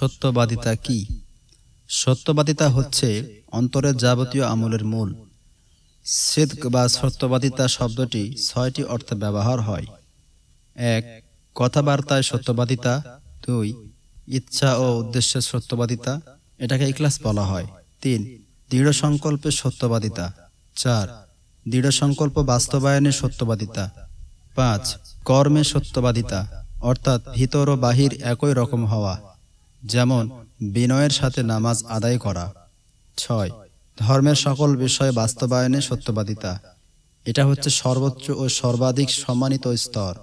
সত্যবাদিতা কি? সত্যবাদিতা হচ্ছে অন্তরের যাবতীয় আমলের মূল। সিদ্ক বা সত্যবাদিতা শব্দটি ছয়টি অর্থে ব্যবহার হয়। এক, কথাবার্তায় সত্যবাদিতা। দুই, ইচ্ছা ও উদ্দেশ্যের সত্যবাদিতা। এটাকে ইকলাস বলা হয়। তিন, দৃঢ় সংকল্পের সত্যবাদিতা। চার, দৃঢ় সংকল্প বাস্তবায়নের সত্যবাদিতা। পাঁচ, কর্মে সত্যবাদিতা। অর্থাৎ ভিতর ও বাহির একই রকম হওয়া। যেমন, বিনয়ের সাথে নামাজ আদায় করা। ছয়, ধর্মের সকল বিষয়ে বাস্তবায়নে সত্যবাদিতা। এটা হচ্ছে সর্বোচ্চ ও সর্বাধিক সম্মানিত স্তর।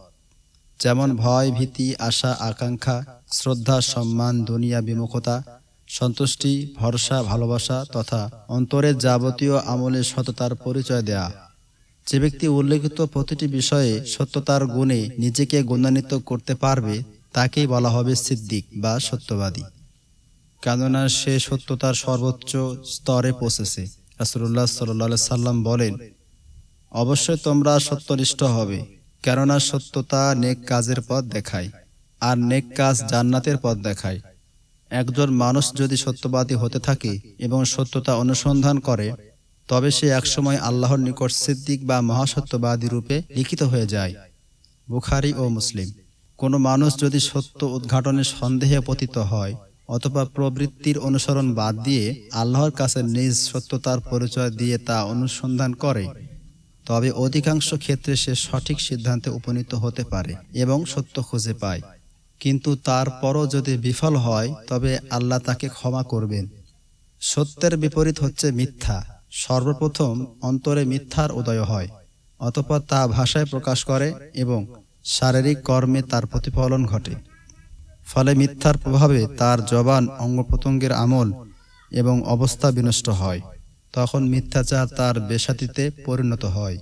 যেমন, ভয়, ভীতি, আশা, আকাঙ্ক্ষা, শ্রদ্ধা, সম্মান, দুনিয়া, বিমুখতা, সন্তুষ্টি, ভরসা, ভালোবাসা তথা অন্তরের যাবতীয় আমলে সততার পরিচয় দেয়া। যে ব্যক্তি উল্লেখিত প্রতিটি বিষয়ে সত্যতার গুণে নিজেকে গুণান্বিত করতে পারবে তাকেই বলা হবে সিদ্দিক বা সত্যবাদী। কেননা সে সত্যতার সর্বোচ্চ স্তরে পৌঁছেছে। রাসুল্লাহ সাল্লাহ সাল্লাম বলেন, অবশ্যই তোমরা সত্যনিষ্ঠ হবে, কেননা সত্যতা নেক কাজের পথ দেখায় আর নেক কাজ জান্নাতের পথ দেখায়। একজন মানুষ যদি সত্যবাদী হতে থাকে এবং সত্যতা অনুসন্ধান করে, তবে সে একসময় আল্লাহর নিকট সিদ্দিক বা মহাসত্যবাদী রূপে লিখিত হয়ে যায়। বুখারি ও মুসলিম। কোনো মানুষ যদি সত্য উদ্ঘাটনে সন্দেহে পতিত হয় অথবা প্রবৃত্তির অনুসরণ বাদ দিয়ে আল্লাহর কাছে নিজ সত্যতার পরিচয় দিয়ে তা অনুসন্ধান করে, তবে অধিকাংশ ক্ষেত্রে সে সঠিক সিদ্ধান্তে উপনীত হতে পারে এবং সত্য খুঁজে পায়। কিন্তু তারপরও যদি বিফল হয়, তবে আল্লাহ তাকে ক্ষমা করবেন। সত্যের বিপরীত হচ্ছে মিথ্যা। সর্বপ্রথম অন্তরে মিথ্যার উদয় হয়, অতপর তা ভাষায় প্রকাশ করে এবং শারীরিক কর্মে তার প্রতিফলন ঘটে। ফলে মিথ্যার প্রভাবে তার জবান অঙ্গ প্রত্যঙ্গের আমল এবং অবস্থা বিনষ্ট হয়। তখন মিথ্যাচার তার বেসাতিতে পরিণত হয়।